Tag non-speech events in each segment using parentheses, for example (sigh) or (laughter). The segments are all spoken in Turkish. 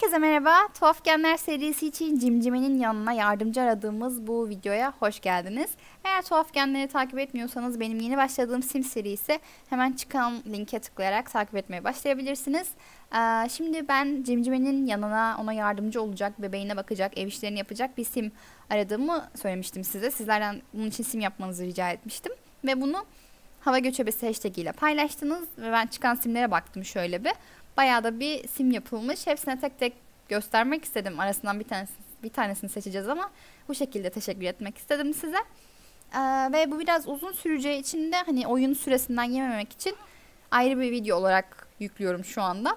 Herkese merhaba. Tuhaf Genler serisi için Cimcime'nin yanına yardımcı aradığımız bu videoya hoş geldiniz. Eğer Tuhaf Genleri takip etmiyorsanız benim yeni başladığım sim serisi hemen çıkan linke tıklayarak takip etmeye başlayabilirsiniz. Ee, şimdi ben Cimcime'nin yanına ona yardımcı olacak, bebeğine bakacak, ev işlerini yapacak bir sim aradığımı söylemiştim size. Sizlerden bunun için sim yapmanızı rica etmiştim. Ve bunu hava göçebesi hashtag ile paylaştınız ve ben çıkan simlere baktım şöyle bir. Bayağı da bir sim yapılmış. Hepsine tek tek göstermek istedim. Arasından bir tanesini, bir tanesini seçeceğiz ama bu şekilde teşekkür etmek istedim size. Ee, ve bu biraz uzun süreceği için de hani oyun süresinden yememek için ayrı bir video olarak yüklüyorum şu anda.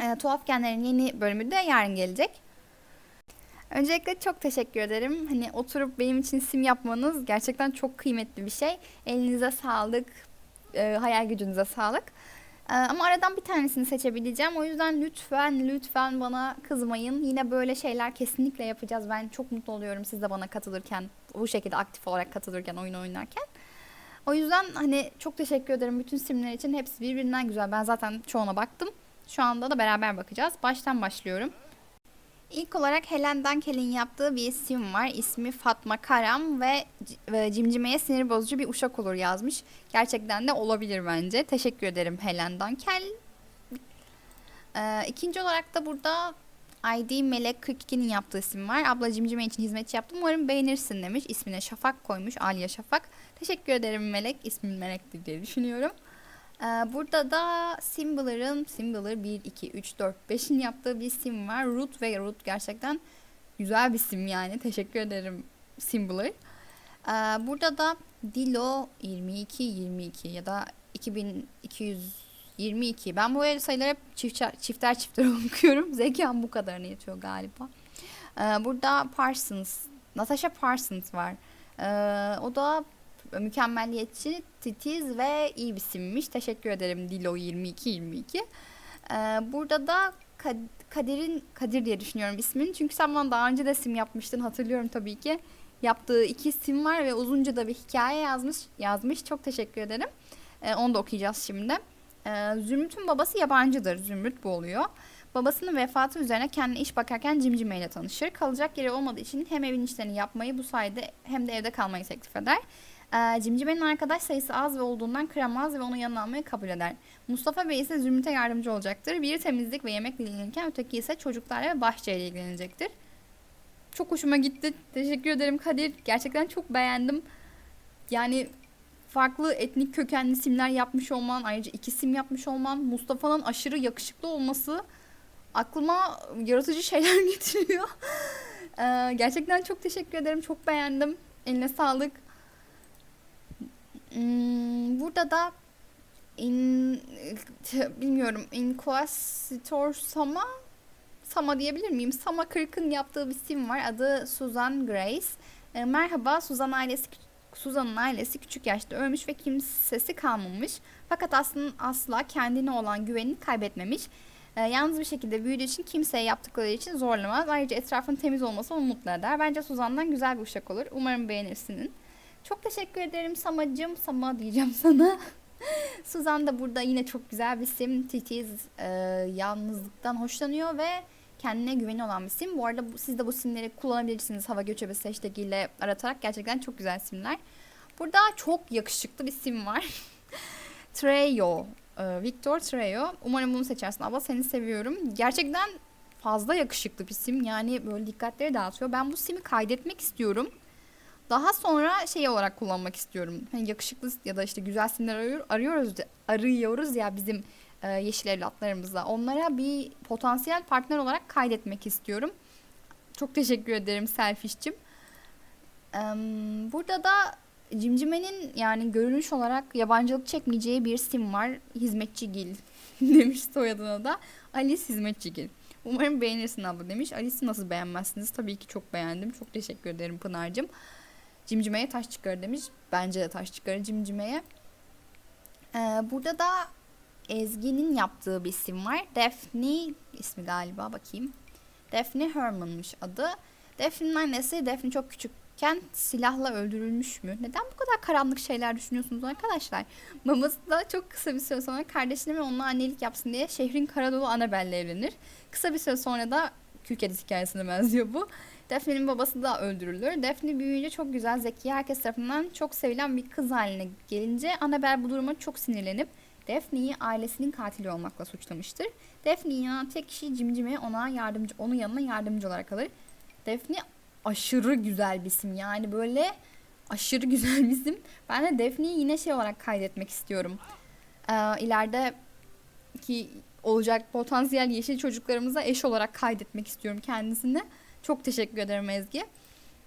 Ee, Tuhaf Genler'in yeni bölümü de yarın gelecek. Öncelikle çok teşekkür ederim. Hani oturup benim için sim yapmanız gerçekten çok kıymetli bir şey. Elinize sağlık, e, hayal gücünüze sağlık. Ee, ama aradan bir tanesini seçebileceğim. O yüzden lütfen lütfen bana kızmayın. Yine böyle şeyler kesinlikle yapacağız. Ben çok mutlu oluyorum siz de bana katılırken, bu şekilde aktif olarak katılırken, oyun oynarken. O yüzden hani çok teşekkür ederim bütün simler için. Hepsi birbirinden güzel. Ben zaten çoğuna baktım. Şu anda da beraber bakacağız. Baştan başlıyorum. İlk olarak Helen Dankel'in yaptığı bir isim var. İsmi Fatma Karam ve, cimcimeye sinir bozucu bir uşak olur yazmış. Gerçekten de olabilir bence. Teşekkür ederim Helen Dankel. Ee, ikinci olarak da burada ID Melek 42'nin yaptığı isim var. Abla cimcime için hizmetçi yaptım. Umarım beğenirsin demiş. İsmine Şafak koymuş. Aliye Şafak. Teşekkür ederim Melek. İsmin Melek'tir diye düşünüyorum. Ee, burada da Symbolar'ın Symbolar 1, 2, 3, 4, 5'in yaptığı bir sim var. Root ve Root gerçekten güzel bir sim yani. Teşekkür ederim Symbolar. Ee, burada da Dilo 22, 22 ya da 2222. Ben bu sayıları hep çiftler çifter çifter (laughs) okuyorum. Zekam bu kadarını yetiyor galiba. Ee, burada Parsons, Natasha Parsons var. O da mükemmelliyetçi, titiz ve iyi bir simmiş. Teşekkür ederim Dilo 2222. Ee, burada da Kadir'in Kadir diye düşünüyorum ismini. Çünkü sen bana daha önce de sim yapmıştın hatırlıyorum tabii ki. Yaptığı iki sim var ve uzunca da bir hikaye yazmış. Yazmış. Çok teşekkür ederim. Ee, onu da okuyacağız şimdi. Ee, Zümrüt'ün babası yabancıdır. Zümrüt bu oluyor. Babasının vefatı üzerine kendine iş bakarken Cimcime ile tanışır. Kalacak yeri olmadığı için hem evin işlerini yapmayı bu sayede hem de evde kalmayı teklif eder. Ee, Cimcime'nin arkadaş sayısı az ve olduğundan kıramaz ve onu yanına almayı kabul eder. Mustafa Bey ise Zümrüt'e yardımcı olacaktır. Biri temizlik ve yemekle ilgilenirken öteki ise çocuklarla ve bahçeyle ilgilenecektir. Çok hoşuma gitti. Teşekkür ederim Kadir. Gerçekten çok beğendim. Yani farklı etnik kökenli isimler yapmış olman, ayrıca iki isim yapmış olman, Mustafa'nın aşırı yakışıklı olması aklıma yaratıcı şeyler (laughs) getiriyor. ee, gerçekten çok teşekkür ederim. Çok beğendim. Eline sağlık. Hmm, burada da in (laughs) bilmiyorum Inquisitor Sama Sama diyebilir miyim? Sama Kırk'ın yaptığı bir sim var. Adı Susan Grace. E, merhaba Susan ailesi Suzan'ın ailesi küçük yaşta ölmüş ve kimsesi kalmamış. Fakat aslında asla kendine olan güvenini kaybetmemiş. E, yalnız bir şekilde büyüdüğü için kimseye yaptıkları için zorlamaz. Ayrıca etrafın temiz olması onu mutlu eder. Bence Suzan'dan güzel bir uşak olur. Umarım beğenirsiniz. Çok teşekkür ederim Samacım. Sama diyeceğim (laughs) sana. Suzan da burada yine çok güzel bir sim. Titiz, e, yalnızlıktan hoşlanıyor ve kendine güveni olan bir sim. Bu arada bu, siz de bu simleri kullanabilirsiniz hava göçebesi hashtag ile aratarak. Gerçekten çok güzel simler. Burada çok yakışıklı bir sim var. (laughs) Treyo. E, Victor Treyo. Umarım bunu seçersin. Abla seni seviyorum. Gerçekten fazla yakışıklı bir sim. Yani böyle dikkatleri dağıtıyor. Ben bu simi kaydetmek istiyorum. Daha sonra şey olarak kullanmak istiyorum. Hani yakışıklı ya da işte güzel simler arıyor, arıyoruz arıyoruz ya bizim e, yeşil evlatlarımızla. Onlara bir potansiyel partner olarak kaydetmek istiyorum. Çok teşekkür ederim Selfish'cim. Ee, burada da Cimcime'nin yani görünüş olarak yabancılık çekmeyeceği bir sim var. Hizmetçi Gil (laughs) demiş soyadına da. Alice Hizmetçi Gil. Umarım beğenirsin abla demiş. Alice'i nasıl beğenmezsiniz? Tabii ki çok beğendim. Çok teşekkür ederim Pınar'cığım. Cimcimeye taş çıkar demiş. Bence de taş çıkar cimcimeye. Ee, burada da Ezgi'nin yaptığı bir isim var. Daphne ismi galiba bakayım. Daphne Herman'mış adı. Daphne'nin annesi Daphne çok küçük Kent silahla öldürülmüş mü? Neden bu kadar karanlık şeyler düşünüyorsunuz arkadaşlar? Babası da çok kısa bir süre sonra kardeşine ve onunla annelik yapsın diye şehrin Karadolu Annabel'le evlenir. Kısa bir süre sonra da Kedisi hikayesine benziyor bu. Daphne'nin babası da öldürülür. Daphne büyüyünce çok güzel, zeki, herkes tarafından çok sevilen bir kız haline gelince Annabelle bu duruma çok sinirlenip Daphne'yi ailesinin katili olmakla suçlamıştır. Daphne'yi inanan tek kişi Cimcime ona yardımcı, onun yanına yardımcı olarak alır. Daphne aşırı güzel bir isim yani böyle aşırı (laughs) güzel bir isim. Ben de Daphne'yi yine şey olarak kaydetmek istiyorum. Ee, ileride ki olacak potansiyel yeşil çocuklarımıza eş olarak kaydetmek istiyorum kendisini. Çok teşekkür ederim Ezgi.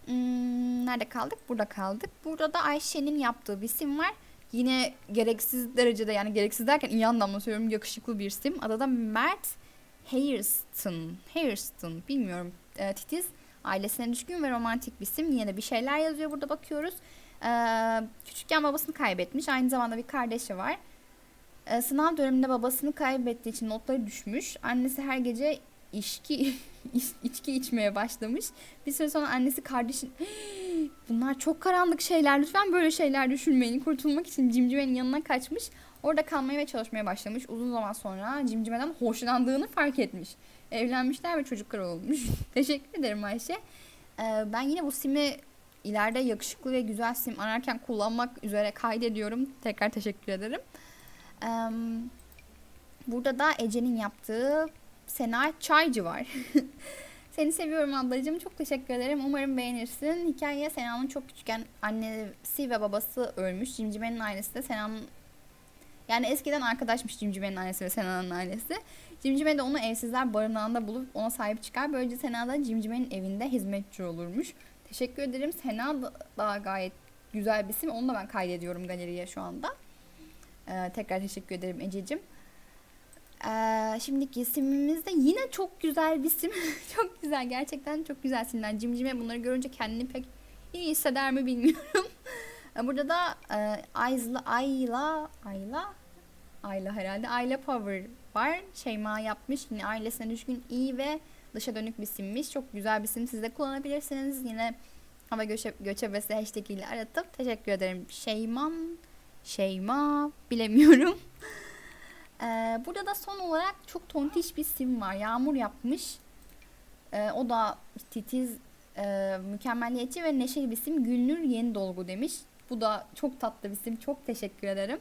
Hmm, nerede kaldık? Burada kaldık. Burada da Ayşe'nin yaptığı bir sim var. Yine gereksiz derecede yani gereksiz derken iyi anlamda söylüyorum yakışıklı bir sim. Adı da Mert Hairston. Hairston bilmiyorum. E, titiz. Ailesine düşkün ve romantik bir isim. Yine de bir şeyler yazıyor burada bakıyoruz. Ee, küçükken babasını kaybetmiş. Aynı zamanda bir kardeşi var. Ee, sınav döneminde babasını kaybettiği için notları düşmüş. Annesi her gece içki iç- içki içmeye başlamış. Bir süre sonra annesi kardeşin bunlar çok karanlık şeyler lütfen böyle şeyler düşünmeyin. Kurtulmak için Cimcime'nin yanına kaçmış. Orada kalmaya ve çalışmaya başlamış. Uzun zaman sonra Cimcime'den hoşlandığını fark etmiş. Evlenmişler ve çocuklar olmuş. (laughs) Teşekkür ederim Ayşe. Ee, ben yine bu simi ileride yakışıklı ve güzel sim ararken kullanmak üzere kaydediyorum. Tekrar teşekkür ederim. Ee, burada da Ece'nin yaptığı Sena Çaycı var. (laughs) Seni seviyorum ablacığım. Çok teşekkür ederim. Umarım beğenirsin. Hikaye Sena'nın çok küçükken annesi ve babası ölmüş. Cimcime'nin ailesi de Sena'nın yani eskiden arkadaşmış Cimcime'nin annesi ve Sena'nın ailesi. Cimcime de onu evsizler barınağında bulup ona sahip çıkar. Böylece Sena da Cimcime'nin evinde hizmetçi olurmuş. Teşekkür ederim. Sena da gayet güzel bir isim. Onu da ben kaydediyorum galeriye şu anda. Ee, tekrar teşekkür ederim Ececiğim. Ee, şimdiki isimimiz de yine çok güzel bir isim. (laughs) çok güzel. Gerçekten çok güzel isimler. Cimcime bunları görünce kendini pek iyi hisseder mi bilmiyorum. (laughs) Burada da e, Ayla, Ayla, Ayla, Ayla herhalde. Ayla Power var. Şeyma yapmış. Yine ailesine düşkün iyi ve dışa dönük bir simmiş. Çok güzel bir sim. Siz de kullanabilirsiniz. Yine hava göçe, göçebesi hashtag ile aratıp teşekkür ederim. Şeyman, Şeyma bilemiyorum. (laughs) Ee, burada da son olarak çok tontiş bir sim var. Yağmur yapmış. Ee, o da titiz, e, mükemmeliyetçi ve neşeli bir sim. Gülnur Yeni Dolgu demiş. Bu da çok tatlı bir sim. Çok teşekkür ederim.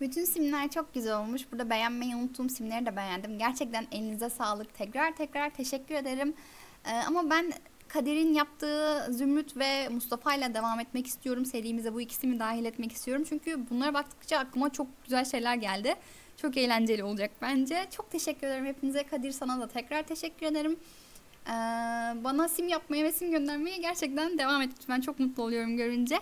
Bütün simler çok güzel olmuş. Burada beğenmeyi unuttuğum simleri de beğendim. Gerçekten elinize sağlık. Tekrar tekrar teşekkür ederim. Ee, ama ben Kadir'in yaptığı Zümrüt ve Mustafa ile devam etmek istiyorum. Serimize bu ikisini dahil etmek istiyorum. Çünkü bunlara baktıkça aklıma çok güzel şeyler geldi. Çok eğlenceli olacak bence. Çok teşekkür ederim hepinize. Kadir sana da tekrar teşekkür ederim. Ee, bana sim yapmaya ve sim göndermeye gerçekten devam et. Ben çok mutlu oluyorum görünce.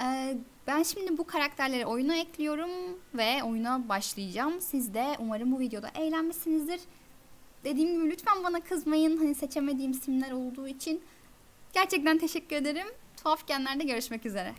Ee, ben şimdi bu karakterleri oyuna ekliyorum ve oyuna başlayacağım. Siz de umarım bu videoda eğlenmişsinizdir. Dediğim gibi lütfen bana kızmayın. Hani seçemediğim simler olduğu için. Gerçekten teşekkür ederim. Tuhaf genlerde görüşmek üzere.